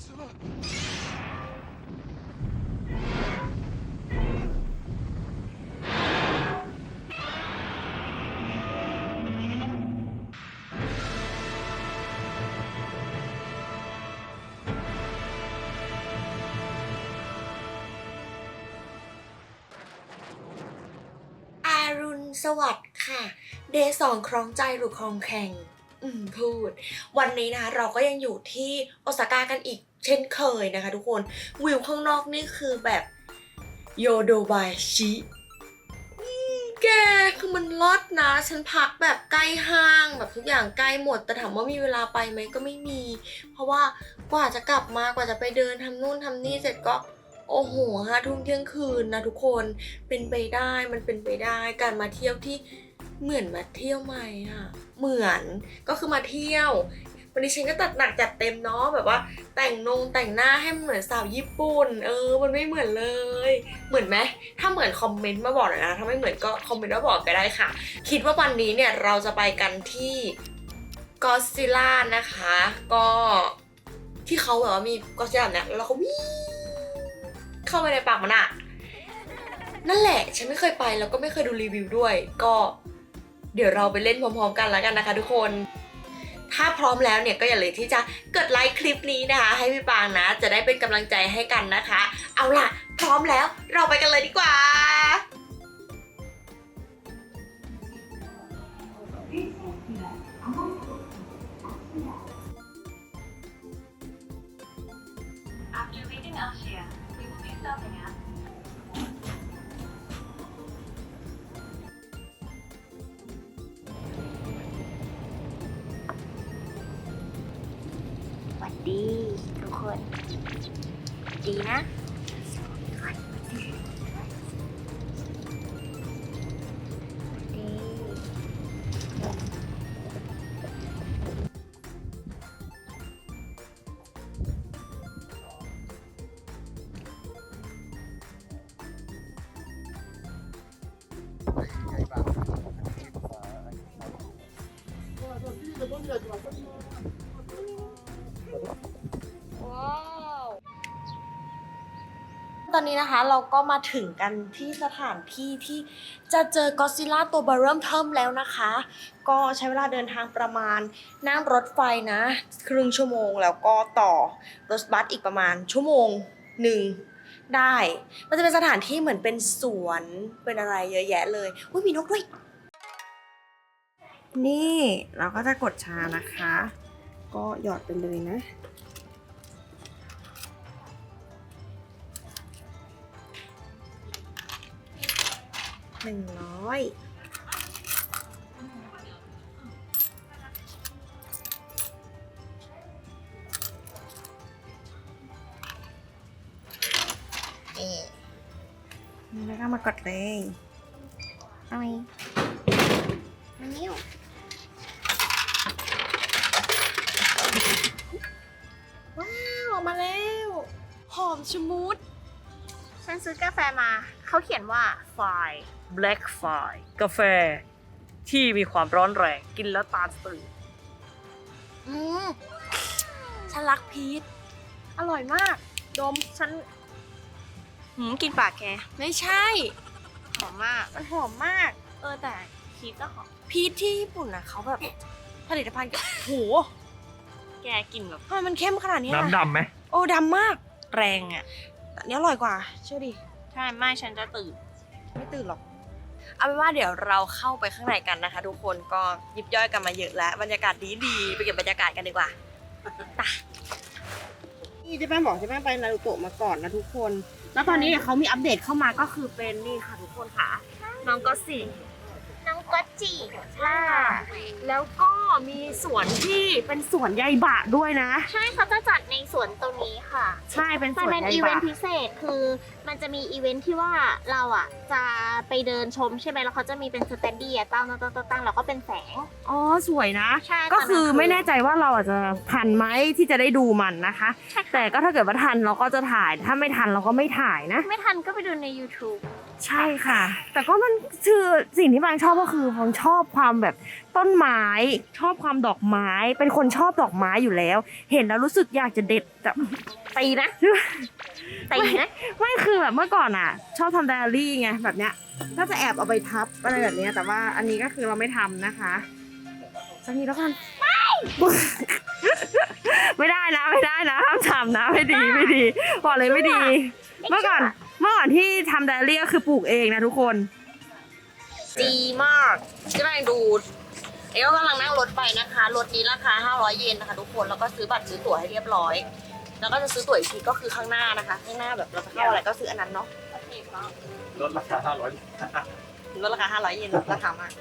อารุณสวัสดิ์ค่ะ เดย์สองครองใจหรือครองแข่ง อืมพูด วันนี้นะเราก็ยังอยู่ที่โอซาก้ากันอีก เช่นเคยนะคะทุกคนวิวข้างนอกนี่คือแบบโยโดบายชิแกคือมันลดนะ ฉันพักแบบใกล้ห้างแบบทุกอย่างใกล้หมด แต่ถามว่ามีเวลาไปไหมก็ไม่มี เพราะว่ากว่าจะกลับมากว่าจะไปเดินทำนู่นทำนี่เสร็จก็โอ้โหห้าทุ่มเที่ยงคืนนะทุกคนเป็นไปได้มันเป็นไปได้การมาเที่ยวที่เหมือนมาเที่ยวใหม่อะเหมือนก็คือมาเที่ยว วันนี้ฉันก็ตัดหนักจัดเต็มเนาะแบบว่า แต่งนงแต่งหน้าให้มันเหมือนสาวญี่ปุ่น เออ มันไม่เหมือนเลย เหมือนไหมถ้าเหมือนคอมเมนต์มาบอกหน่อยนะถ้าไม่เหมือนก็คอมเมนต์มาบอกก็ได้ค่ะ คิดว่าวันนี้เนี่ยเราจะไปกันที่กอซิล่านะคะ ก็ที่เขาแบบว่ามีกอซิล่าเนี่ยแล้วเขาวิ่งเข้าไปในปากมันอะนั่นแหละฉันไม่เคยไปแล้วก็ไม่เคยดูรีวิวด้วย ก็เดี๋ยวเราไปเล่นพร้อมๆกันแล้วกันนะคะทุกคน ถ้าพร้อมแล้วเนี่ยก็อย่าลืมที่จะกดไลค์คลิปนี้นะคะ ให้พี่ปางนะ จะได้เป็นกำลังใจให้กันนะคะ เอาล่ะ พร้อมแล้วเราไปกันเลยดีกว่า ดีนะ อนนี้นะคะเราก็มาถึงกันที่สถานที่ที่จะเจอกอซิล่าตัวเบอร์เริ่มเทิมแล้วนะคะ ก็ใช้เวลาเดินทางประมาณนั่งรถไฟนะ ครึ่งชั่วโมงแล้วก็ต่อรถบัสอีกประมาณชั่วโมงหนึ่งได้ มันจะเป็นสถานที่เหมือนเป็นสวนเป็นอะไรเยอะแยะเลยอุ้ยมีนกด้วย นี่เราก็จะกดชานะคะ ก็หยอดไปเลยนะ หนึ่งร้อยนี่นี่แล้วก็มากดเลยเอาไหมมานิ้วว้าว ออกมาแล้ว หอมชะมุดฉันซื้อกาแฟมา เขาเขียนว่า Fly Black Fly กาแฟ ที่มีความร้อนแรง กินแล้วตาตื่นอืมฉันรักพีชอร่อยมาก ดมฉันหืมกินปากแก ไม่ใช่ หอมมาก มันหอมมาก เออแต่พีชก็หอม พีชที่ญี่ปุ่นนะเขาแบบ ผลิตภัณฑ์กับโหแกกินแบบทำไมมันเข้มขนาดนี้น้ำล่ะดำไหมโอ้ดำมาก แรงอะแต่อันนี้อร่อยกว่า เชื่อดิ ใช่ไม่ฉันจะตื่น ไม่ตื่นหรอก เอาเป็นว่าเดี๋ยวเราเข้าไปข้างในกันนะคะ ทุกคนก็ยิบย่อยกันมาเยอะแล้วบรรยากาศดีดีๆไปเก็บบรรยากาศกันดีกว่าไปนี่เจ๊แป้งบอกเจ๊แป้งไปนารูโตะมาก่อนนะทุกคน แล้วตอนนี้เนี่ยเขามีอัปเดตเข้ามาก็คือเป็นนี่ค่ะทุกคนค่ะน้องก็สิน้อง ก็จีล่าแล้วก็มีสวนที่เป็นสวนใยบะด้วยนะ ใช่เขาจะจัดในสวนตรงนี้ค่ะ ใช่เป็นสมันวนเป็นใยอีเวนบะ ต์พิเศษคือมันจะมีอีเวนต์ที่ว่าเราอะจะไปเดินชมใช่ไหมแล้วเขาจะมีเป็นสแตนดี้อะตั้งตั้งตั้งตั้งตั้งแล้วก็เป็นแสง อ๋อสวยนะ ใช่ก็คือตนนั้นไม่แน่ใจว่าเราอาจจะทันไหมที่จะได้ดูมันนะคะใช่ค่ะแต่ก็ถ้าเกิดว่าทันเราก็จะถ่าย ถ้าไม่ทันเราก็ไม่ถ่ายนะ ไม่ทันก็ไปดูใน YouTube ใช่ค่ะ แต่ก็มันคือสิ่งที่บางชอบก็คือผมชอบความแบบต้นไม้ ชอบความดอกไม้ เป็นคนชอบดอกไม้อยู่แล้ว เห็นแล้วรู้สึกอยากจะเด็ดแบบตีนะตีนะไม่คือแบบเมื่อก่อนอะ ชอบทำไดอารี่ไงแบบเนี้ยก็จะแอบเอาไปทับอะไรแบบเนี้ยแต่ว่าอันนี้ก็คือเราไม่ทำนะคะสักทีแล้วกันไม่ไม่ได้นะไม่ได้นะห้ามทำนะไม่ดีไม่ดีบอกเลยไม่ดี เมื่อก่อน เมื่อก่อนที่ทำไดอารี่ก็คือปลูกเองนะทุกคน ดีมากกำลังดู เอ๋ก็กำลังนั่งรถไปนะคะ รถนี้ราคา 500 เยนนะคะ ทุกคน แล้วก็ซื้อบัตรซื้อตั๋วให้เรียบร้อย แล้วก็จะซื้อตั๋วอีกทีก็คือข้างหน้านะคะ ข้างหน้าแบบเราจะเข้าอะไรก็ซื้ออันนั้นเนาะลดราคาห้าร้อยลดราคา 500 เยนลดราคามาก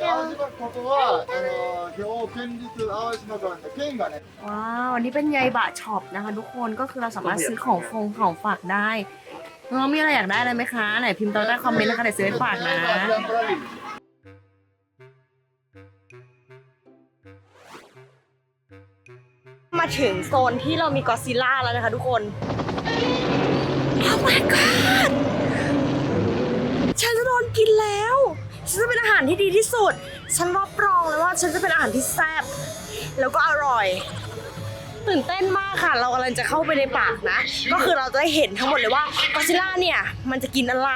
淡路島ここはあの表県立淡路島からの県がね ว้าวอันนี้เป็นยายบะช็อปนะคะ ทุกคน ก็คือเราสามารถซื้อของฟงของฝากได้น้องมีอะไรอยากได้อะไรไหมคะ ไหนพิมพ์ตอนใต้คอมเมนต์นะคะเดี๋ยวซื้อให้ฝากนะ アジアントラベル มาถึงโซนที่เรามีกอซิล่าแล้วนะคะทุกคน Oh my god ฉันจะโดนกินแล้ว ฉันจะเป็นอาหารที่ดีที่สุด ฉันรับรองเลยว่าฉันจะเป็นอาหารที่แซ่บแล้วก็อร่อย ตื่นเต้นมากค่ะ เรากำลังจะเข้าไปในปากนะ ก็คือเราจะได้เห็นทั้งหมดเลยว่ากอซิล่าเนี่ย มันจะกินอะไร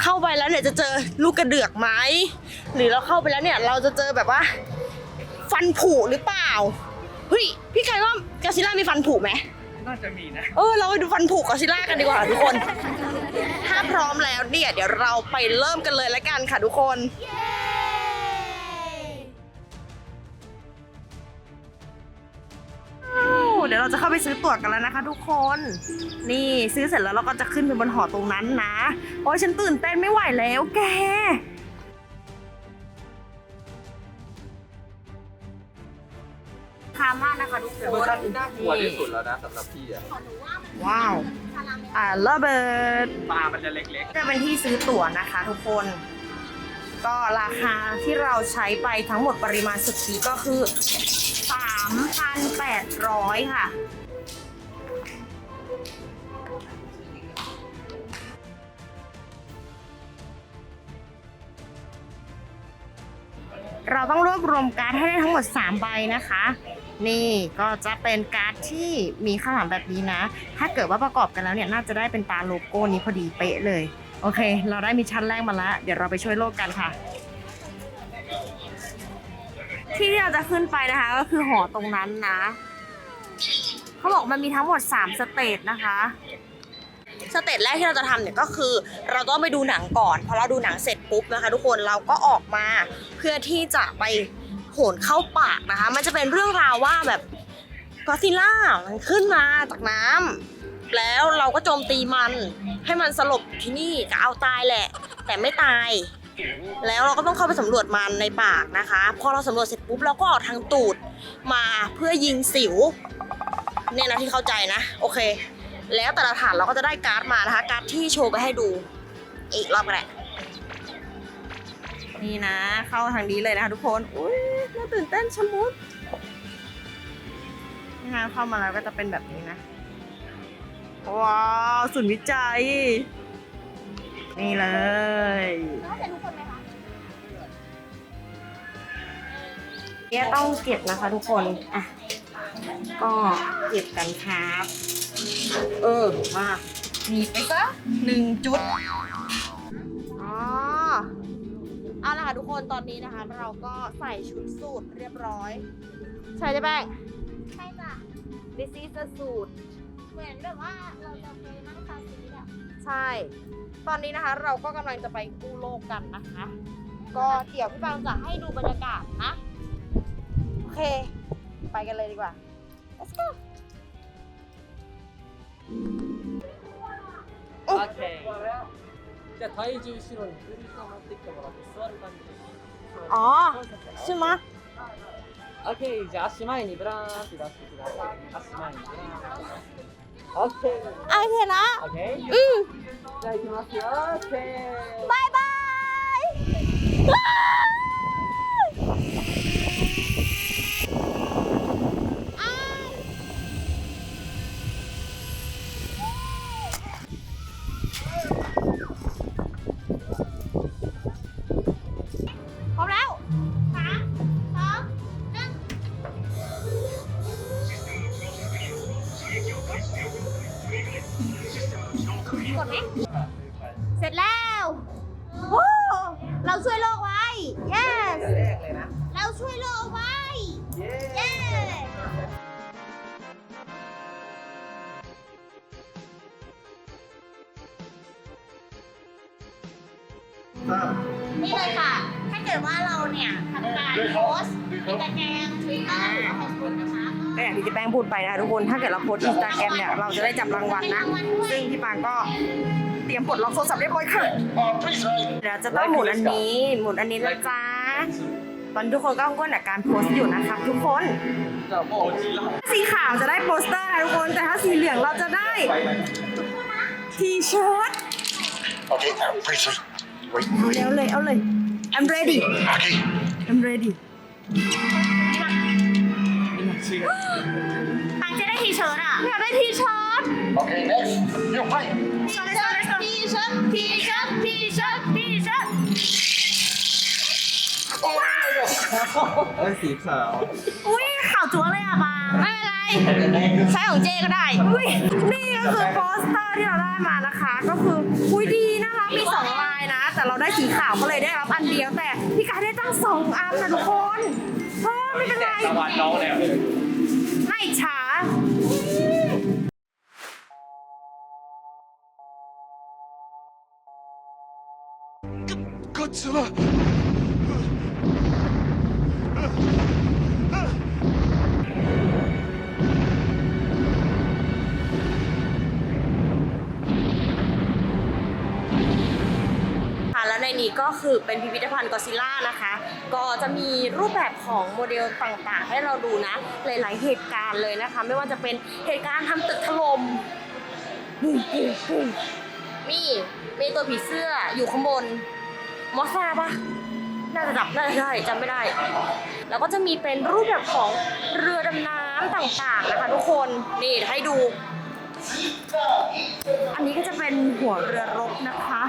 เข้าไปแล้วเนี่ยจะเจอลูกกระเดือกไหมหรือเราเข้าไปแล้วเนี่ย เราจะเจอแบบว่า ฟันผุหรือเปล่าเฮ้ยพี่ใครว่ากอซิล่ามีฟันผุไหม น่าจะมีนะ เออ เราไปดูฟันผุกอซิล่ากันดีกว่าทุกคน ถ้าพร้อมแล้วเนี่ยเดี๋ยวเราไปเริ่มกันเลยละกันค่ะทุกคน เดี๋ยวเราจะเข้าไปซื้อตั๋วกันแล้วนะคะ ทุกคน นี่ซื้อเสร็จแล้วเราก็จะขึ้นไปบนหอตรงนั้นนะ โอ้ยฉันตื่นเต้นไม่ไหวแล้วแก คามากนะคะทุกคนเวอร์ชันที่น่ากลัวที่สุดแล้วนะสำหรับพี่อะว้าว อ่าระเบิดตามันจะเล็กจะเป็นที่ซื้อตั๋วนะคะทุกคน ก็ราคาที่เราใช้ไปทั้งหมดปริมาณสุทธิก็คือ 3,800 ค่ะเราต้องรวบรวมการ์ดให้ได้ทั้งหมด 3 ใบนะคะ นี่ก็จะเป็นการ์ดที่มีข้างหลังแบบนี้นะ ถ้าเกิดว่าประกอบกันแล้วเนี่ยน่าจะได้เป็นตาโลโก้นี้พอดีเป๊ะเลย โอเค เราได้มิชชั่นแรกมาแล้ว เดี๋ยวเราไปช่วยโลกกันค่ะ ที่ที่เราจะขึ้นไปนะคะ ก็คือหอตรงนั้นนะเขาบอกมันมีทั้งหมด 3 สเตจนะคะสเตจแรกที่เราจะทำเนี่ยก็คือ เราต้องไปดูหนังก่อนพอเราดูหนังเสร็จปุ๊บนะคะ ทุกคนเราก็ออกมาเพื่อที่จะไป โหนเข้าปากนะคะ มันจะเป็นเรื่องราวว่าแบบกอซิล่ามันขึ้นมาจากน้ำแล้วเราก็โจมตีมัน ให้มันสลบที่นี่จะเอาตายแหละ แต่ไม่ตาย แล้วเราก็ต้องเข้าไปสำรวจมันในปากนะคะ พอเราสำรวจเสร็จปุ๊บเราก็ออกทางตูดมาเพื่อยิงสิวเนี่ยนะที่เข้าใจนะ โอเค แล้วแต่ละฐานเราก็จะได้การ์ดมานะคะ การ์ดที่โชว์ไปให้ดู อีกรอบก็ได้ นี่นะ เข้าทางนี้เลยนะคะทุกคน อุ้ยน่าตื่นเต้นชะมุดนี่นะเข้ามาแล้วก็จะเป็นแบบนี้นะ ว้าวศูนย์วิจัย นี่เลยเนี่ยต้องเก็บนะคะทุกคน อะ ก็เก็บกันครับ เออ มาหนีบไปซะหนึ่งจุดอ๋อ เอาละค่ะทุกคนตอนนี้นะคะ เราก็ใส่ชุดสูทเรียบร้อย ใช่ไหมแป้ง ใช่จ้ะ This is a suit เหมือนแบบว่าเราจะไปนั่งคาซีทอะ ใช่ ตอนนี้นะคะ เราก็กำลังจะไปกู้โลกกันนะคะ ก็เดี๋ยวพี่ฟางจะให้ดูบรรยากาศนะ โอเค ไปกันเลยดีกว่า let's go オッケー。じゃあ体重後ろにぐるっと持ってきてもらって座る感じです。 อ๋อ そうそうそう ใช่ไหม オッケー。じゃあ足前にブラーンって出してください。足前にブラーンって。オッケー。 โอเคนะ オッケー。 อืม じゃあ行きますよ。オッケー。 บายบาย เราช่วยโลกไว้ yes เราช่วยโลกไว้เย้นี่เลยค่ะ ถ้าเกิดว่าเราเนี่ยทำการโพสต์อินสตาแกรมทวิตเตอร์หรือว่าเฟซบุ๊กนะคะก็อย่างที่เจ๊แป้งพูดไปนะคะทุกคน ถ้าเกิดเราโพสอินสตาแกรมเนี่ย เราจะได้จับรางวัลนะ ซึ่งพี่ปางก็ เตรียมปลดล็อกโทรศัพท์เรียบร้อยค่ะเดี๋ยวจะต้องหมุนอันนี้ หมุนอันนี้นะจ๊ะ ตอนนทุกคนก็ก้นกับการโพสต์อยู่นะครับทุกคนจะโมจิละสีขาวจะได้โปสเตอร์นะทุกคน แต่ถ้าสีเหลืองเราจะได้ทีเชิ้ต Okay, now briefly. Wait, เอาเลยเอาเลย I'm ready okay. I'm ready ปังจะได้ทีเชิ้ตอะอยากได้ทีเชิ้ต Okay, next. You fight. ทีเชิ้ตทีเชิ้ตทีเชิ้ตทีเชิ้ตทีเชิ้ตเอ้ยสีขาวอุ้ยข่าวจั๊วเลยอะปังไม่เป็นไรใช้ของเจก็ได้ อุ้ยนี่ก็คือโปสเตอร์ที่เราได้มานะคะ ก็คืออุ้ยดีนะคะมีสองลายนะ แต่เราได้สีขาวก็เลยได้รับอันเดียวแต่พี่กายได้ตั้งสองอันนะทุกคนเออไม่เป็นไร ตะวันน้องเนี่ย ไม่ช้า Godzilla. ค่ะแล้วในนี้ก็คือเป็นพิพิธภัณฑ์กอซิล่านะคะ ก็จะมีรูปแบบของโมเดลต่างๆ ให้เราดูนะ หลายๆเหตุการณ์เลยนะคะ ไม่ว่าจะเป็นเหตุการณ์ทำตึกถล่มปุ้งปุ้งปุ้ง มีมีตัวผีเสื้ออยู่ข้างบน มอสซาปะน่าจะจับน่าจะได้จำไม่ได้ แล้วก็จะมีเป็นรูปแบบของเรือดำน้ำต่างๆนะคะทุกคนนี่ให้ดู อันนี้ก็จะเป็นหัวเรือรบนะคะ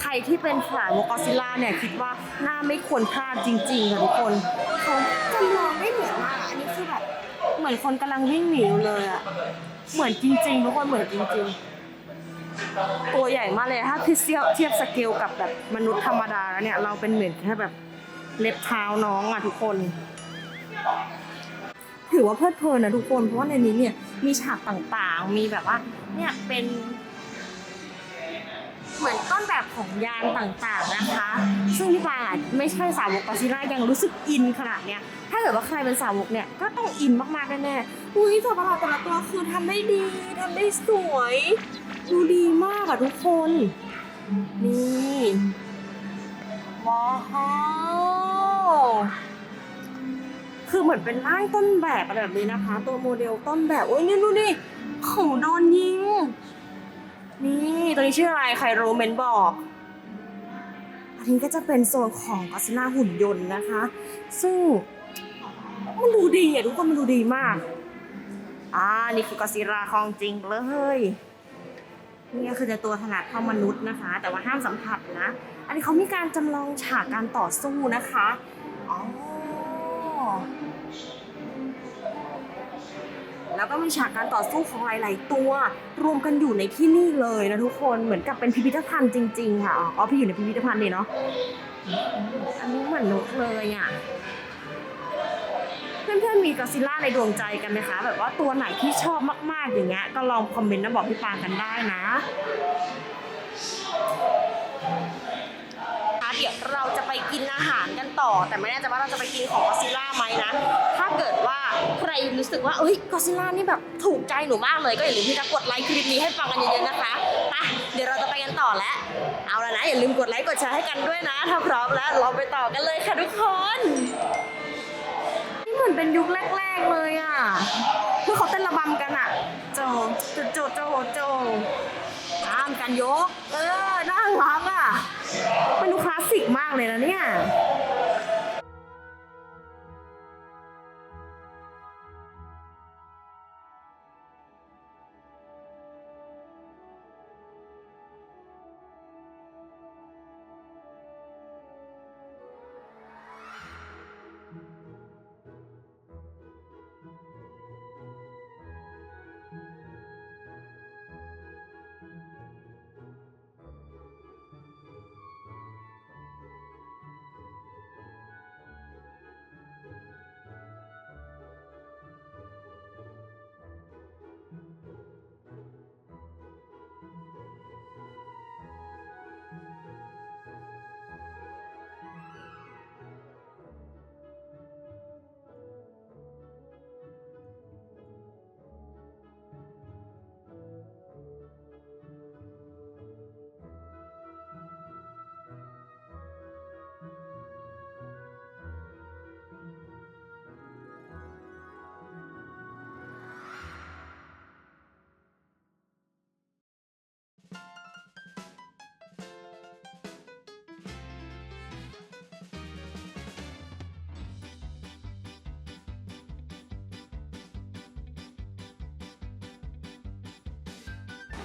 ใครที่เป็นสายวกอซิล่าเนี่ยคิดว่าน่าไม่ควรพลาดจริงๆค่ะทุกคนเขาจำลองได้เหมือนมากอะอันนี้คือแบบเหมือนคนกำลังวิ่งหนีอยู่เลยอะเหมือนจริงๆทุกคนเหมือนจริง ๆ ตัวใหญ่มากเลยถ้าเทียบเทียบสเกลกับแบบมนุษย์ธรรมดาแล้วเนี่ยเราเป็นเหมือนแค่แบบเล็บเท้าน้องอะทุกคน ถือว่าเพลิดเพลินนะทุกคนเพราะว่าในนี้เนี่ยมีฉากต่างๆ มีแบบว่า เนี่ยเป็นเหมือนต้นแบบของยานต่างๆนะคะ ซึ่งพี่ปางอะไม่ใช่สาวกกอซิล่ายังรู้สึกอินขนาดเนี้ย ถ้าเกิดว่าใครเป็นสาวกเนี่ยก็ต้องอินมากๆแน่ๆอุ้ยสัตว์ประหลาดแต่ละตัวคือทำได้ดีทำได้สวย ดูดีมากอะทุกคน นี่ว้าวคือเหมือนเป็นร่างต้นแบบอะไรแบบนี้นะคะ ตัวโมเดลต้นแบบโอ้ยนี่ดูดิเขาโดนยิง นี่ตัวนี้ชื่ออะไรใครรู้เมนบอกอันนี้ก็จะเป็นโซนของก d ซิล่าหุ่นยนต์นะคะ ซึ่งมันดูดีอะทุกคนมันดูดีมากอ่านี่คือก d ซิล่าของจริงเลย นี่ก็คือจะตัวขนาดเท่ามนุษย์นะคะ แต่ว่าห้ามสัมผัสนะ อันนี้เขามีการจำลองฉากการต่อสู้นะคะอ๋อแล้วก็มีฉากการต่อสู้ของหลาย ๆ ตัว รวมกันอยู่ในที่นี่เลยนะทุกคนเหมือนกับเป็นพิพิธภัณฑ์จริง ๆ ค่ะอ๋อพี่อยู่ในพิพิธภัณฑ์นี่เนาะอันนี้เหมือนนกเลยอะ พื่อนๆมีกอซิล่าในดวงใจกันไหมคะ แบบว่าตัวไหนที่ชอบมากๆอย่างเงี้ยก็ลองคอมเมนต์มาบอกพี่ปางกันได้นะเดี๋ยวเราจะไปกินอาหารกันต่อ แต่ไม่แน่ใจว่าเราจะไปกินของกอซิล่าไหมนะ ถ้าเกิดว่าใครรู้สึกว่าเอ้ยกอซิล่านี่แบบถูกใจหนูมากเลยก็อย่าลืมที่จะกดไลค์คลิปนี้ให้ฟังกันเยอะๆนะคะไปเดี๋ยวเราจะไปกันต่อแล้ว เอาละนะอย่าลืมกดไลค์กดแชร์ให้กันด้วยนะ ถ้าพร้อมแล้วเราไปต่อกันเลยค่ะทุกคน มือนเป็นยุคแรกๆเลยอะเพื่อเขาเต้นระบำกันอะ โจโจโจโจโจตามกันยก เออน่ารักอะ มันดูคลาสสิกมากเลยนะเนี่ย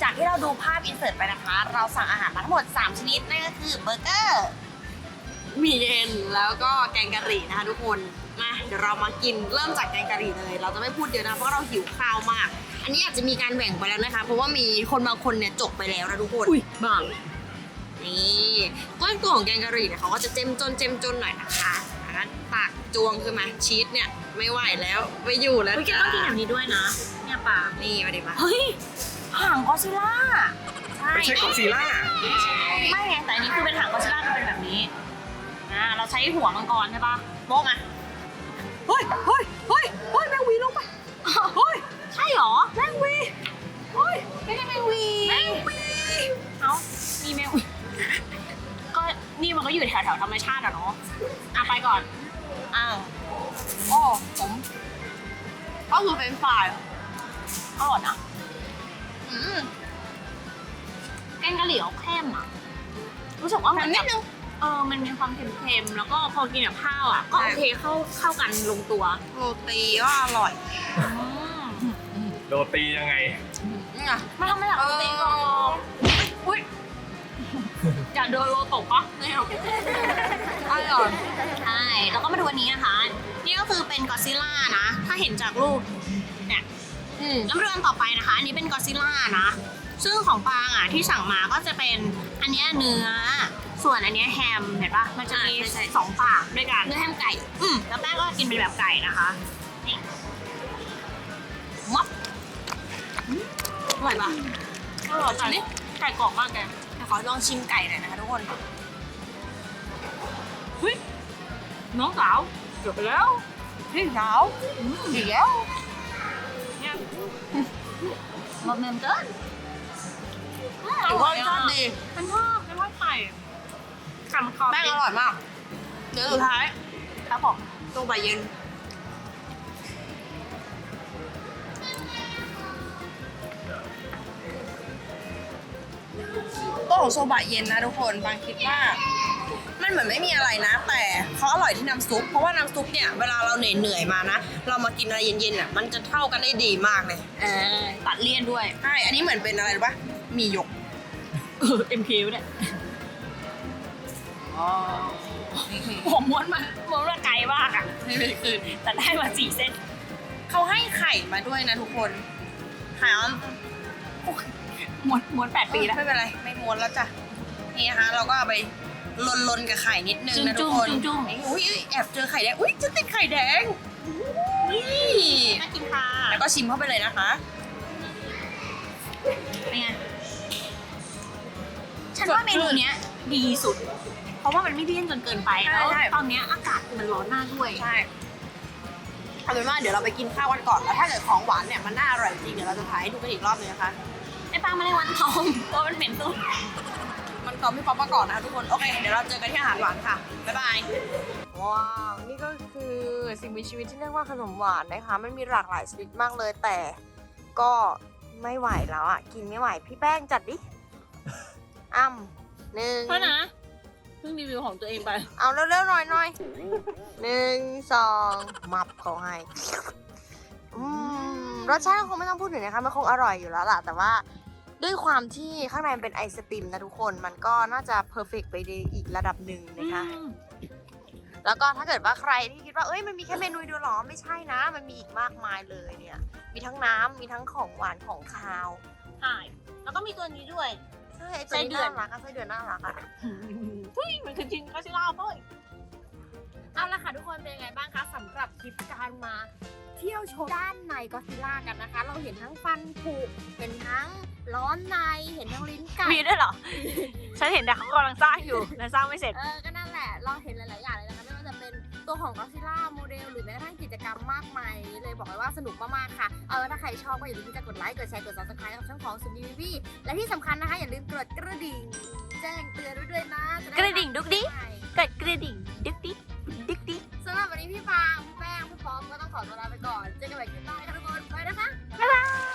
จากที่เราดูภาพอินเสิร์ตไปนะคะ เราสั่งอาหารมาทั้งหมด 3 ชนิด นั่นก็คือเบอร์เกอร์หมี่เย็นแล้วก็แกงกะหรี่นะคะทุกคนมาเดี๋ยวเรามากินเริ่มจากแกงกะหรี่เลย เราจะไม่พูดเยอะนะเพราะเราหิวข้าวมาก อันนี้อาจจะมีการแบ่งไปแล้วนะคะ เพราะว่ามีคนบางคนเนี่ยจบไปแล้วนะทุกคนอุ้ยบ้างนี่ก้อนตัวของแกงกะหรี่เนี่ยเขาก็จะเจ้มจนเจ้มจนหน่อยนะคะแล้วตักจวงขึ้นมาชีสเนี่ยไม่ไหวแล้วไม่อยู่แล้วเฮ้ยแกจ้าต้องกินแบบนี้ด้วยนะเนี่ยปลานี่มาดิมาเฮ้ย หางกอซิล่าใช่ไม่ใช่กอซิล่าไม่ไงแต่อันนี้คือเป็นหางกอซิล่าจะเป็นแบบนี้อ่าเราใช้หัวมังกรใช่ปะโป๊กมาเฮ้ยเฮ้ยเฮ้ยเฮ้ยแมงวีลงไปเฮ้ยใช่เหรอแมงวีเฮ้ยไม่ใช่แมงวีแมงวีเอ้ามีแมงวีก็นี่มันก็อยู่แถวแถวๆธรรมชาติอะเนาะอะไปก่อนอ้าวโอ้ผมก็คือเป็นฝ่ายอร่อยนะ อืมแกงกะหรี่เขาเข้มอะรู้สึกว่ามันนิแบดบนึงเออ มันมีความเค็มๆ แล้วก็พอกินกับข้าวอะก็โอเคเข้าเข้ากันลงตัว โรตีก็อร่อยอืมโรตียังไง นี่ไงมาทำไมล่ะโรตีกรอบอุ้ยอยากโดนโรตกปะไม่เอาอร่อย ใช่ แล้วก็มาดูอันนี้นะคะ นี่ก็คือเป็นกอซิล่านะ ถ้าเห็นจากรูปเนี่ยอืม แล้วมาดูอันต่อไปนะคะ อันนี้เป็นกอซิล่านะ ซึ่งของปางอะที่สั่งมาก็จะเป็นอันเนี้ยเนื้อ ส่วนอันเนี้ยแฮมเห็นปะมันจะมีใช่ใช่ สองปากด้วยกัน เนื้อแฮมไก่ อืมแล้วแป้งก็กินเป็นแบบไก่นะคะนี่มับอร่อยปะอร่อยจังนี่ไก่กรอบมากแกเดี๋ยวขอลองชิมไก่หน่อยนะคะทุกคนเฮ้ยน้องสาวเกือบไปแล้วพี่สาวดีแล้วเนี่ย หมดเมมเกินอืมถือว่ารสชาติดีเป็นทอดเป็นทอดไข่ขำคอแป้งอร่อยมากเดี๋ยวสุดท้ายครับผมตัวใบเย็นตัวของโซบะเย็นนะทุกคนบางคิดว่า มันเหมือนไม่มีอะไรนะ แต่เขาอร่อยที่น้ำซุป เพราะว่าน้ำซุปเนี่ย เวลาเราเหนื่อยๆมานะ เรามากินอะไรเย็นๆอะ มันจะเท่ากันได้ดีมากเลยเออตัดเลี่ยนด้วย ใช่ อันนี้เหมือนเป็นอะไรรู้ปะมีหยก เออ MK เนี่ยผมม้วนมาม้วนมาไกลมากอะไม่คือแต่ได้มาสี่เส้น เขาให้ไข่มาด้วยนะทุกคนไข่ออนม้วนม้วนแปดปีแล้วไม่เป็นไร ไม่ม้วนแล้วจ้ะ นี่นะคะเราก็เอาไป ลนๆกับไข่นิดนึงนะทุกคนจุ้งๆจุ้งอุ้ยอุ๊ยแอบเจอไข่แดงอุ้ยจะติดไข่แดงนี่น่ากินค่ะแล้วก็ชิมเข้าไปเลยนะคะ เป็นไงฉันว่าเมนูเนี้ยดีสุด เพราะว่ามันไม่เลี่ยนจนเกินไปใช่แล้วใช่ ตอนเนี้ยอากาศมันร้อนมากด้วยใช่เอาเป็นว่าเดี๋ยวเราไปกินข้าวกันก่อนแล้วถ้าเกิดของหวานเนี่ยมันน่าอร่อยจริงเดี๋ยวเราจะถ่ายให้ดูกันอีกรอบนึงนะคะ ไอ้ปลาแมลงวันทองตัวมันเหม็นสุด มันกรอบพี่ป๊อปมาก่อนนะคะทุกคนโอเคเดี๋ยวเราเจอกันที่อาหารหวานค่ะบ๊ายบายว้าวนี่ก็คือสิ่งมีชีวิตที่เรียกว่าขนมหวานนะคะ มันมีหลากหลายชนิดมากเลยแต่ก็ไม่ไหวแล้วอะกินไม่ไหวพี่แป้งจัดดิอ้ำหนึ่งเพราะนะเพิ่งรีวิวของตัวเองไป เอาเร็วๆหน่อยหน่อยหนึ่งสองมับเขาให้อืมรสชาติคงไม่ต้องพูดถึงนะคะมันคงอร่อยอยู่แล้วล่ะแต่ว่า ด้วยความที่ข้างในมันเป็นไอศติมนะทุกคน มันก็น่าจะเพอร์เฟกไปในอีกระดับหนึ่งนะคะ แล้วก็ถ้าเกิดว่าใครที่คิดว่า เอ้ย มันมีแค่เมนูเดียวหรอ ไม่ใช่นะ มันมีอีกมากมายเลยเนี่ย มีทั้งน้ำ มีทั้งของหวานของคาว ใช่แล้วก็มีตัวนี้ด้วย ใช่ไอ้ตัวนี้ไส้เดือนน่ารักอะไส้เดือนน่ารักอะ เฮ้ยมันคือจริงก็ชิล่าเว้ย เอาละค่ะทุกคนเป็นยังไงบ้างคะสำหรับคลิปการมา เที่ยวชมด้านในก็ซิล่ากันนะคะ เราเห็นทั้งฟันผุเห็นทั้งร้อนในเห็นทั้งลิ้นไก่มีด้วยเหรอ ฉันเห็นแต่เขากำลังสร้างอยู่และสร้างไม่เสร็จ เออก็นั่นแหละเราเห็นหลาย ๆ อย่างเลยนะคะไม่ว่าจะเป็นตัวของก็ซิล่าโมเดลหรือแม้กระทั่งกิจกรรมมากมายเลยบอกเลยว่าสนุกมาก ๆ ค่ะ เอาเป็นว่าถ้าใครชอบก็อย่าลืมที่จะกดไลค์กดแชร์กด subscribe กับช่องของสุนีวีและที่สำคัญนะคะอย่าลืมกดกระดิ่งแจ้งเตือนไว้ด้วยนะจไกระดิ่งดุกดิ๊ก ใช่กดกระดิ่งดึกดิ๊ก ดึกดิ๊กสำหรับวันนี้พี่ฟางพี่แป้งพี่ป๊อปก็ต้องขอตัวลาไปก่อน เจอกันใหม่คลิปหน้าค่ะทุกคนไปนะคะบ๊ายบาย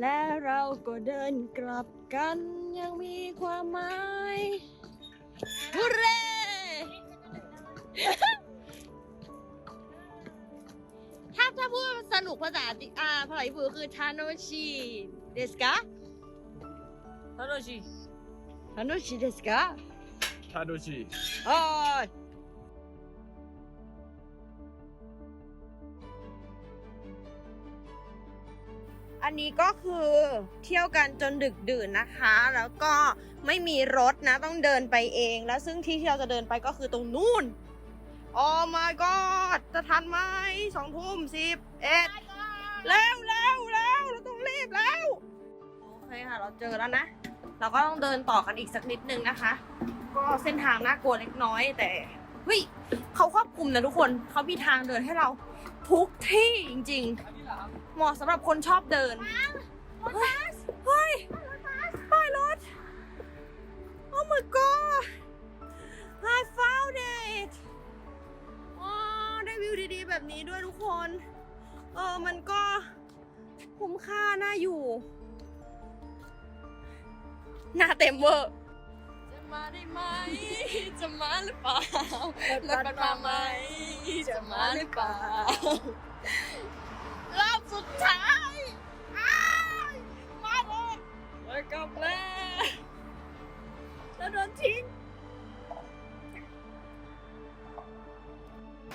และเราก็เดินกลับกันยัง มีความหมายฮูเร่ถ้าถ้าพูดสนุกภาษาติอ่าภาษาญี่ปุ่นคือทาโนชิเดสกะทาโนชิทาโนชิเดสกะชาโดชิโอ้ย อันนี้ก็คือเที่ยวกันจนดึกดื่นนะคะ แล้วก็ไม่มีรถนะต้องเดินไปเอง แล้วซึ่งที่ที่เราจะเดินไปก็คือตรงนู่นโอ้ my god จะทันไหมสองทุ่มสิบเอ็ดแล้วแล้วแล้วเราต้องรีบแล้วโอเคค่ะเราเจอแล้วนะ เราก็ต้องเดินต่อกันอีกสักนิดนึงนะคะ ก็เส้นทางน่ากลัวเล็กน้อยแต่เฮ้ยเขาควบคุมนะทุกคนเขามีทางเดินให้เรา ทุกที่จริงๆ เหมาะสำหรับคนชอบเดินรถบัสเฮ้ยป้ายรถ Oh my god I found it อ๋อได้วิวดีๆ แบบนี้ด้วยทุกคน เออ มันก็คุ้มค่าน่าอยู่ หน้าเต็มเวอร์ มาได้ไหม จะมาหรือเปล่ารถบัสมาไหม จะมาหรือเปล่ารอบสุดท้ายอ้ายมาเลยแล้วกลับแล้วแล้วโดนทิ้ง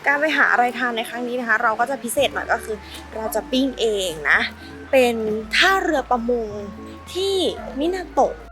การไปหาอะไรทานในครั้งนี้นะคะ เราก็จะพิเศษหน่อยก็คือ เราจะปิ้งเองนะ เป็นท่าเรือประมงที่มินาโตะ